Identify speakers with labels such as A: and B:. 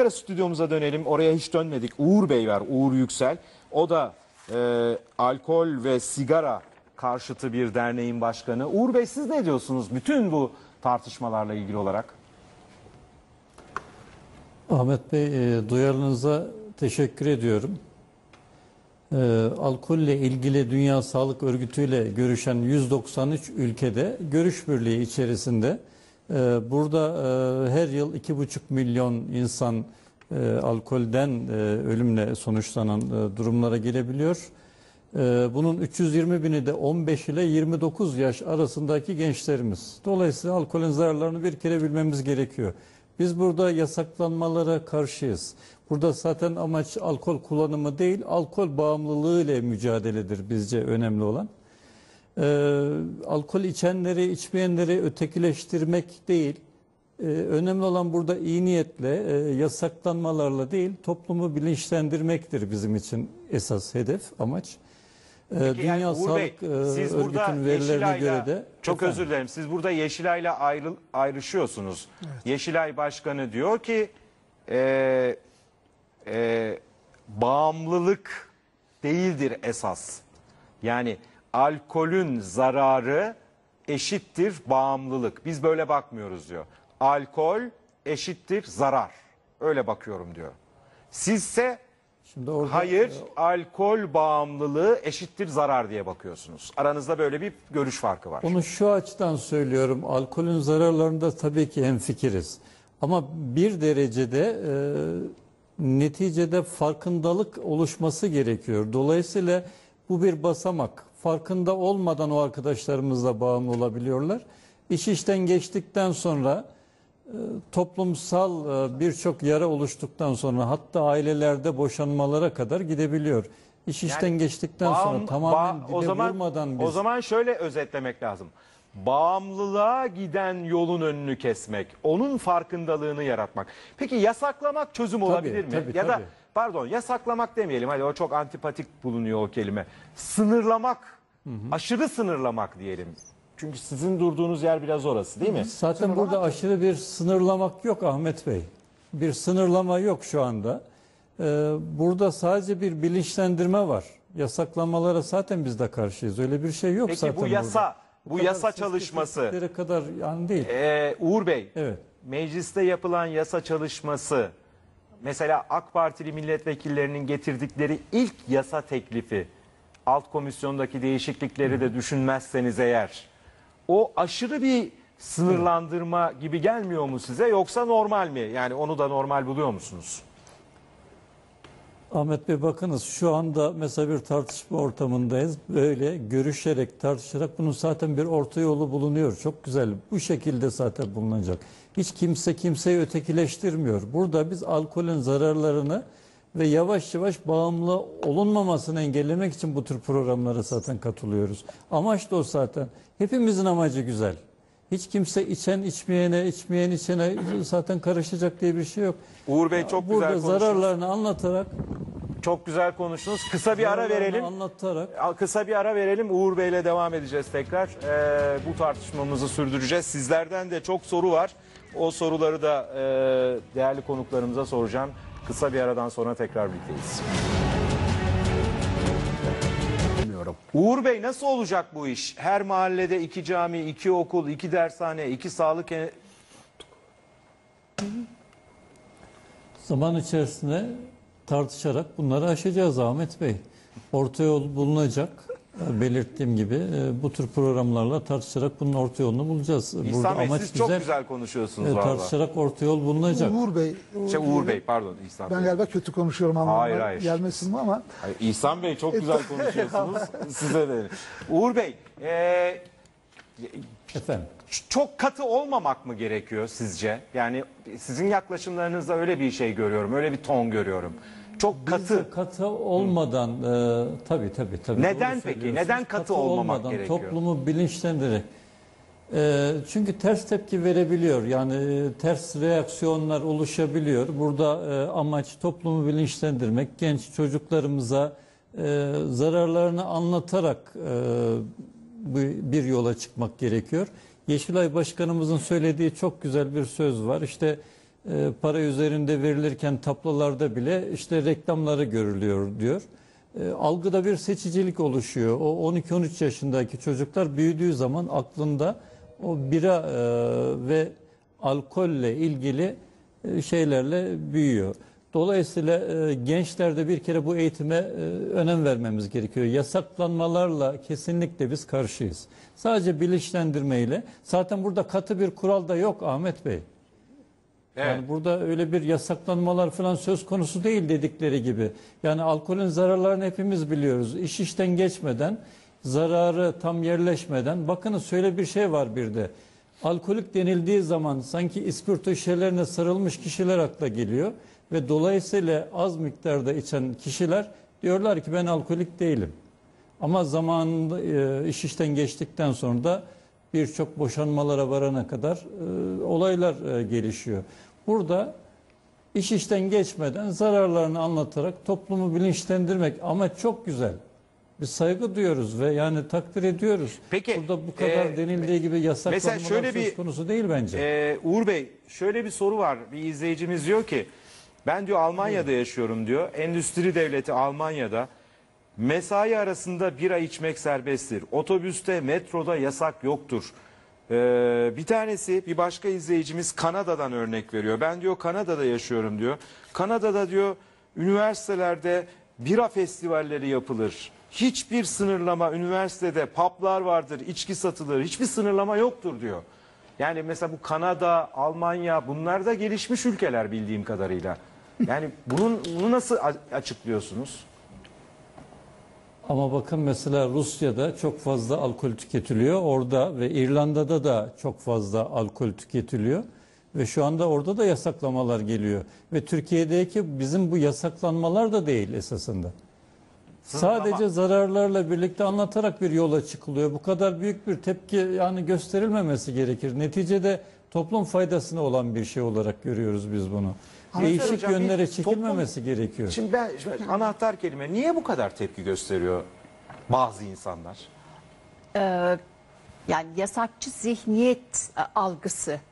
A: Ankara stüdyomuza dönelim. Oraya hiç dönmedik. Uğur Bey var, Uğur Yüksel. O da e, alkol ve sigara karşıtı bir derneğin başkanı. Uğur Bey siz ne diyorsunuz bütün bu tartışmalarla ilgili olarak?
B: Ahmet Bey, e, duyarınıza teşekkür ediyorum. E, alkolle ilgili Dünya Sağlık Örgütü ile görüşen 193 ülkede görüş birliği içerisinde burada e, her yıl 2,5 milyon insan e, alkolden e, ölümle sonuçlanan durumlara gelebiliyor. Bunun 320 bini de 15 ile 29 yaş arasındaki gençlerimiz. Dolayısıyla alkolün zararlarını bir kere bilmemiz gerekiyor. Biz burada yasaklanmalara karşıyız. Burada zaten amaç alkol kullanımı değil, alkol bağımlılığı ile mücadeledir bizce önemli olan. Ee, alkol içenleri, içmeyenleri ötekileştirmek değil. Ee, önemli olan burada iyi niyetle, e, yasaklanmalarla değil, toplumu bilinçlendirmektir bizim için esas hedef, amaç. Ee,
A: Peki yani Uğur Bey,
B: e,
A: siz burada
B: Örgütü'nün verilerine
A: Yeşilay'la,
B: göre de...
A: çok
B: Efendim?
A: özür dilerim, siz burada Yeşilay'la ayrı, ayrışıyorsunuz. Yeşilay Başkanı diyor ki e, e, bağımlılık değildir esas. Yani alkolün zararı eşittir bağımlılık. Biz böyle bakmıyoruz diyor. Alkol eşittir zarar. Öyle bakıyorum diyor. Sizse
B: Şimdi orada,
A: Hayır, alkol bağımlılığı eşittir zarar diye bakıyorsunuz. Aranızda böyle bir görüş farkı var.
B: Onu şu açıdan söylüyorum. Alkolün zararlarında tabii ki hemfikiriz. Ama bir derecede e, neticede farkındalık oluşması gerekiyor. Dolayısıyla bu bir basamak. Farkında olmadan o arkadaşlarımızla bağımlı olabiliyorlar. İş işten geçtikten sonra e, toplumsal e, birçok yara oluştuktan sonra hatta ailelerde boşanmalara kadar gidebiliyor. İş işten geçtikten sonra
A: Bağım-
B: tamamen
A: ba-
B: dibe
A: o zaman
B: vurmadan biz
A: o zaman şöyle özetlemek lazım. Bağımlılığa giden yolun önünü kesmek, onun farkındalığını yaratmak. Peki yasaklamak çözüm olabilir mi?
B: tabii,
A: ya da
B: tabii.
A: Pardon, yasaklamak demeyelim. Hadi o çok antipatik bulunuyor o kelime. Sınırlamak, aşırı sınırlamak diyelim. Çünkü sizin durduğunuz yer biraz orası değil mi?
B: Zaten burada aşırı bir sınırlamak yok Ahmet Bey. Bir sınırlama yok şu anda. Ee, burada sadece bir bilinçlendirme var. Yasaklamalara zaten biz de karşıyız. Öyle bir şey yok
A: Peki
B: zaten
A: bu yasa,
B: burada.
A: bu
B: kadar
A: yasa çalışması,
B: kadar yani değil.
A: Ee, Uğur Bey,
B: Evet.
A: mecliste yapılan yasa çalışması, mesela AK Partili milletvekillerinin getirdikleri ilk yasa teklifi, alt komisyondaki değişiklikleri de düşünmezseniz eğer, o aşırı bir sınırlandırma gibi gelmiyor mu size yoksa normal mi? Yani onu da normal buluyor musunuz?
B: Ahmet Bey bakınız şu anda mesela bir tartışma ortamındayız. Böyle görüşerek, tartışarak bunun zaten bir orta yolu bulunuyor. Çok güzel. Bu şekilde zaten bulunacak. Hiç kimse kimseyi ötekileştirmiyor. Burada biz alkolün zararlarını ve yavaş yavaş bağımlı olunmamasını engellemek için bu tür programlara zaten katılıyoruz. Amaç da o zaten. Hepimizin amacı güzel. Hiç kimse içen içmeyene, içmeyen içene zaten karışacak diye bir şey yok.
A: Uğur Bey çok
B: Burada
A: güzel konuştunuz.
B: zararlarını anlatarak
A: Çok güzel konuştunuz. Kısa bir ara verelim.
B: Anlatarak
A: Kısa bir ara verelim. Uğur Bey'le devam edeceğiz tekrar. Ee, bu tartışmamızı sürdüreceğiz. Sizlerden de çok soru var. O soruları da e, değerli konuklarımıza soracağım. Kısa bir aradan sonra tekrar birlikteyiz.
C: Bilmiyorum.
A: Uğur Bey nasıl olacak bu iş? Her mahallede iki cami, iki okul, iki dershane, iki sağlık...
B: zaman içerisinde tartışarak bunları aşacağız Ahmet Bey. Orta yol bulunacak. Belirttiğim gibi e, bu tür programlarla tartışarak bunun orta yolunu bulacağız.
A: İhsan Bey siz çok güzel konuşuyorsunuz
B: E, tartışarak orta yol bulunacak.
C: Uğur Bey.
A: Şey, Uğur Bey pardon İhsan
C: Ben
A: Bey.
C: galiba kötü konuşuyorum anlamına
A: Hayır, hayır.
C: gelmesin mi ama
A: Hayır, İhsan Bey çok güzel konuşuyorsunuz. Size de. Uğur Bey, e,
B: Efendim.
A: çok katı olmamak mı gerekiyor sizce? Yani sizin yaklaşımlarınızda öyle bir şey görüyorum, öyle bir ton görüyorum. Çok katı.
B: Katı olmadan e, tabii tabii tabii.
A: Neden
B: doğru
A: peki?
B: söylüyorsunuz.
A: Neden katı olmamak gerekiyor?
B: Toplumu bilinçlendirerek. E, çünkü ters tepki verebiliyor. Yani e, ters reaksiyonlar oluşabiliyor. Burada e, amaç toplumu bilinçlendirmek. Genç çocuklarımıza e, zararlarını anlatarak e, bu bir yola çıkmak gerekiyor. Yeşilay Başkanımızın söylediği çok güzel bir söz var. İşte para üzerinde verilirken tablolarda bile işte reklamları görülüyor diyor. E, algıda bir seçicilik oluşuyor. O 12-13 yaşındaki çocuklar büyüdüğü zaman aklında o bira e, ve alkolle ilgili e, şeylerle büyüyor. Dolayısıyla e, gençlerde bir kere bu eğitime e, önem vermemiz gerekiyor. Yasaklanmalarla kesinlikle biz karşıyız. Sadece bilinçlendirmeyle. Zaten burada katı bir kural da yok Ahmet Bey.
A: Evet.
B: Yani burada öyle bir yasaklanmalar falan söz konusu değil dedikleri gibi. Yani alkolün zararlarını hepimiz biliyoruz. İş işten geçmeden, zararı tam yerleşmeden. Bakınız şöyle bir şey var bir de. Alkolik denildiği zaman sanki ispirto şişelerine sarılmış kişiler akla geliyor. Ve dolayısıyla az miktarda içen kişiler diyorlar ki ben alkolik değilim. Ama zamanında e, iş işten geçtikten sonra da birçok boşanmalara varana kadar e, olaylar e, gelişiyor. Burada iş işten geçmeden zararlarını anlatarak toplumu bilinçlendirmek ama çok güzel. Biz saygı duyuyoruz ve yani takdir ediyoruz.
A: Peki,
B: Burada bu kadar
A: e,
B: denildiği gibi yasaklanmalar
A: şöyle
B: söz
A: bir-
B: konusu değil bence.
A: Ee, Uğur Bey şöyle bir soru var. Bir izleyicimiz diyor ki ben diyor Almanya'da yaşıyorum diyor. Endüstri devleti Almanya'da mesai arasında bira içmek serbesttir. Otobüste, metroda yasak yoktur. Ee, bir tanesi bir başka izleyicimiz Kanada'dan örnek veriyor. Ben diyor Kanada'da yaşıyorum diyor. Kanada'da diyor üniversitelerde bira festivalleri yapılır. Hiçbir sınırlama üniversitede publar vardır, içki satılır. Hiçbir sınırlama yoktur diyor. Yani mesela bu Kanada, Almanya bunlar da gelişmiş ülkeler bildiğim kadarıyla. Yani bunun bunu nasıl açıklıyorsunuz?
B: Ama bakın mesela Rusya'da çok fazla alkol tüketiliyor. Orada ve İrlanda'da da çok fazla alkol tüketiliyor. Ve şu anda orada da yasaklamalar geliyor. Ve Türkiye'deki bizim bu yasaklanmalar da değil esasında. Sadece zararlarla birlikte anlatarak bir yola çıkılıyor. Bu kadar büyük bir tepki yani gösterilmemesi gerekir. Neticede toplum faydasına olan bir şey olarak görüyoruz biz bunu.
A: Ahmet
B: Değişik
A: Hocam, bir
B: yönlere
A: toplum-
B: çekilmemesi gerekiyor.
A: Şimdi ben şimdi anahtar kelime niye bu kadar tepki gösteriyor bazı insanlar?
D: Yani yasakçı zihniyet e, algısı